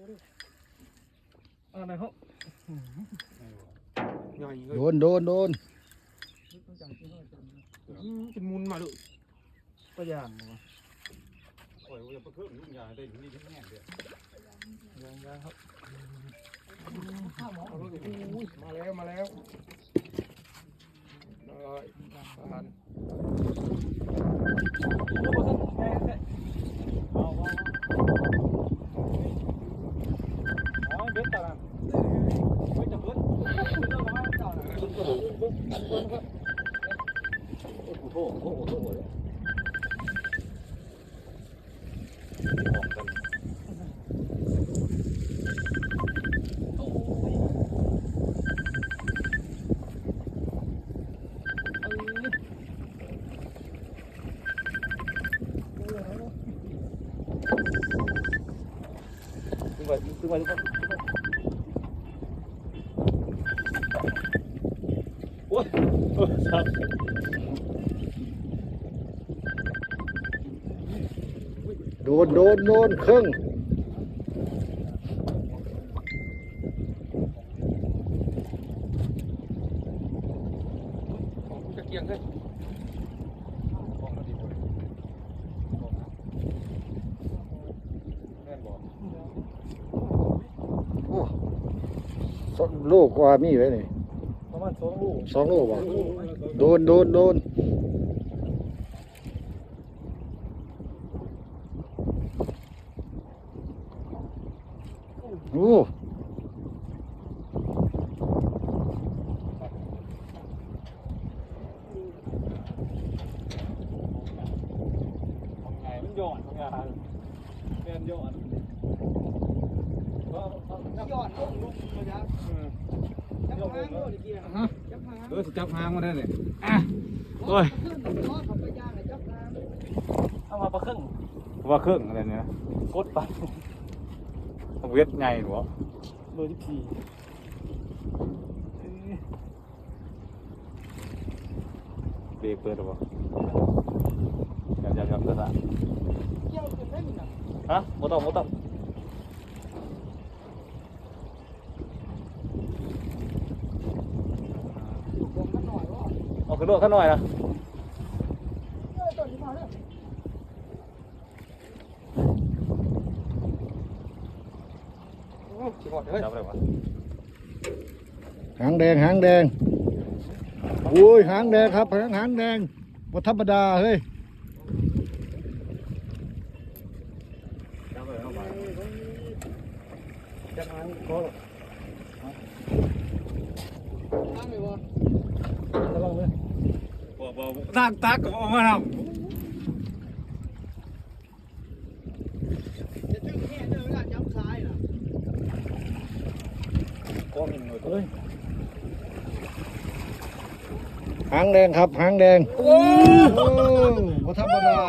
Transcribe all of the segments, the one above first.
อะไรเขาใหญ่เลโดยนโดนโดนเป็นมุนมาเลยตัวอย่างมาโอ้ยจะไปเครื่องยุ่งยากได้นี่แน่เดียวอย่างยางครับเอาเลยอุ้ยมาแล้วมาแล้ว 快快快！来，我骨头，我我我我来。哇，看看，哎呀，哎， อ้ยโอ้ยครับโดนโดนโดนครึ่งของกูจะเกียงเลยของมาดีกว่าแม่นบอกโอ้สองลูกกว่ามีไว้นี่ ประมาณสองลูกสองลูกบ่โดนโดนโดนโอ้ของไงมันหย่อนของงานแม่นหย่อนยอดลงลุกเลยครั บจับหางด้วยเกียร์จับหางเออสิจับหางมาได้เลยอะโอ้ยขึ้นรถขับไปย่างเลยจับหางเอามาประครึ่งว่าเครื่องอะไรเนี่ยกดไปเวทไงหรอเบอร์ที่สี่เบรกเปิดหรอยับยับยับกระซ่าเกี่ยวขึ้นได้มั้ยนะฮะโมต้องโมต้อง เอาขึ้นรถข้างหน่อยนะ เออตัวนี้มาเลย โอ้ชิบหอดเลย จับอะไรวะ หางแดงหางแดงโอ้ยหางแดงครับหางหางแดงบ่ธรรมดาเฮ้ย จั บอะไรเข้าไป จับหางพอหรอหางเลยวะระวังเลย บ่บ่ทางตักก็ออกมาท จะถึงแค่เดินเวลาจับซ้ายน่ะ ำก้อนหนึ่งเลย เฮ้ย หางแดงครับหางแดงโอ้บ่ธรรมดา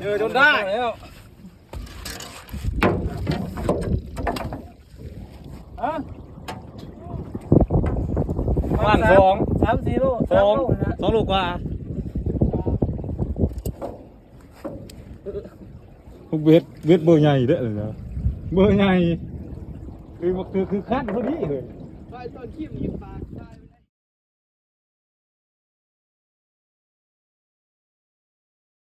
เจอจนได้แล้ว ฮะ ว่างสอง สามสี่โล สองสองลูกกว่าเวทเวทเบอร์ใหญ่เด้อเลยนะเบอร์ใหญ่คือคือคือขั้นพอดีเลย ไปตอนขี้มันยิงปลา